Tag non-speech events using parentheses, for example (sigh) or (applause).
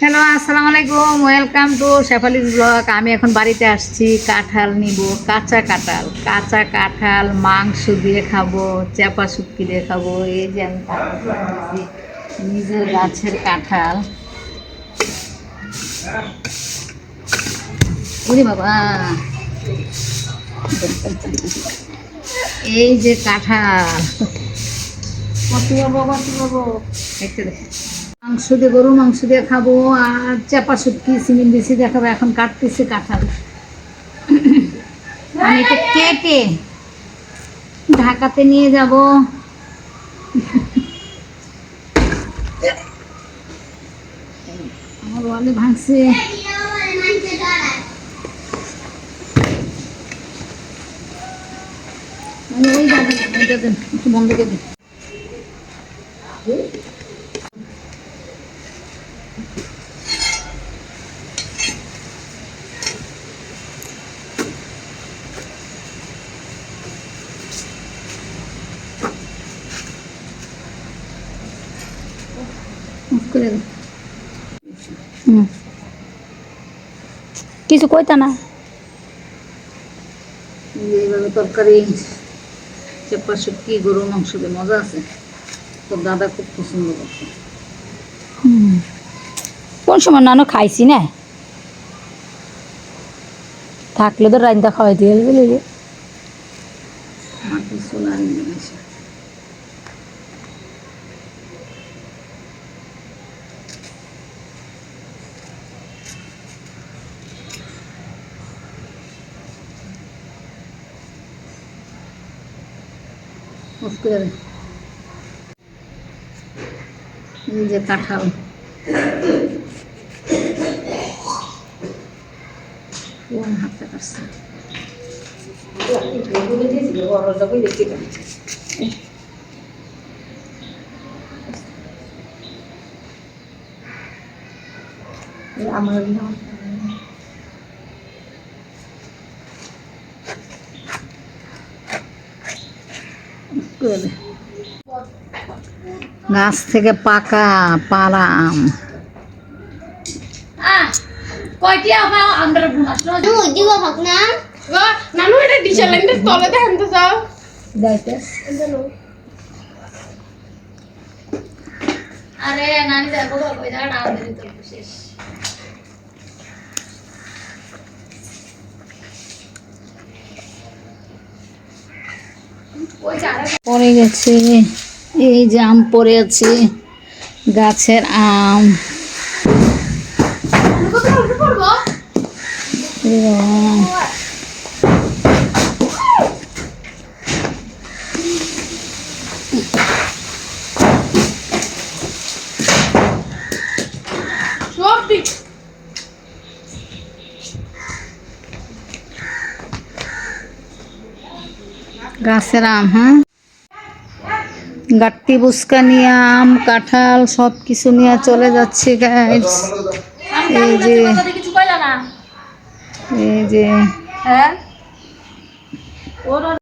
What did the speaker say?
Hello আসসালামু আলাইকুম welcome to শেফালিজ blog আমি এখন বাড়িতে আসছি। কাঁঠাল নিব। কাঁচা কাঁঠাল। কাঁচা কাঁঠাল, মাংস দিয়ে খাব, চাপা শুটকি দিয়ে খাব। এই যে আমি নিজের গাছের কাঁঠাল। বাবা। এই যে কাঁঠাল। বাবু কত বাবু দেখতে দেখে। মাংস দিয়ে গরুর মাংস দিয়ে খাব আর চাপা শুটকি সিমেন্ট বেশি দিয়ে খাব এখন কাটতেছে কাঁঠাল। (coughs) আমি এটা কেটে ঢাকাতে নিয়ে যাব। (laughs) আমার ওয়ালে ভাঙছে। মানে ওই দেন একটু বন্ধ করে দিন অফ করে দিন হুম কিছু কইতা না এইভাবে তরকারি চেপা শুটকি গরুর মাংস দিয়ে মজা আছে তোর দাদা খুব পছন্দ করতো কোন সময় নানো খাইছি না? থাকলে তো রান্না খাওয়াই দিয়ে গেলে মাটির চুলা নিয়ে এসে অফ করে দে। এই যে কাঁঠাল কোন হাতে কাটছে গাছ থেকে পাকা পাড়া আম। আরে নানি দেখো শেষ। পড়ে গেছে এই যে আম পড়ে আছে গাছের আম। গাছের আম হ্যাঁ? গাট্টি বুসকা নিয়ে আম কাঁঠাল সব কিছু নিয়ে চলে যাচ্ছে গাইস এই যে এই যে হ্যাঁ?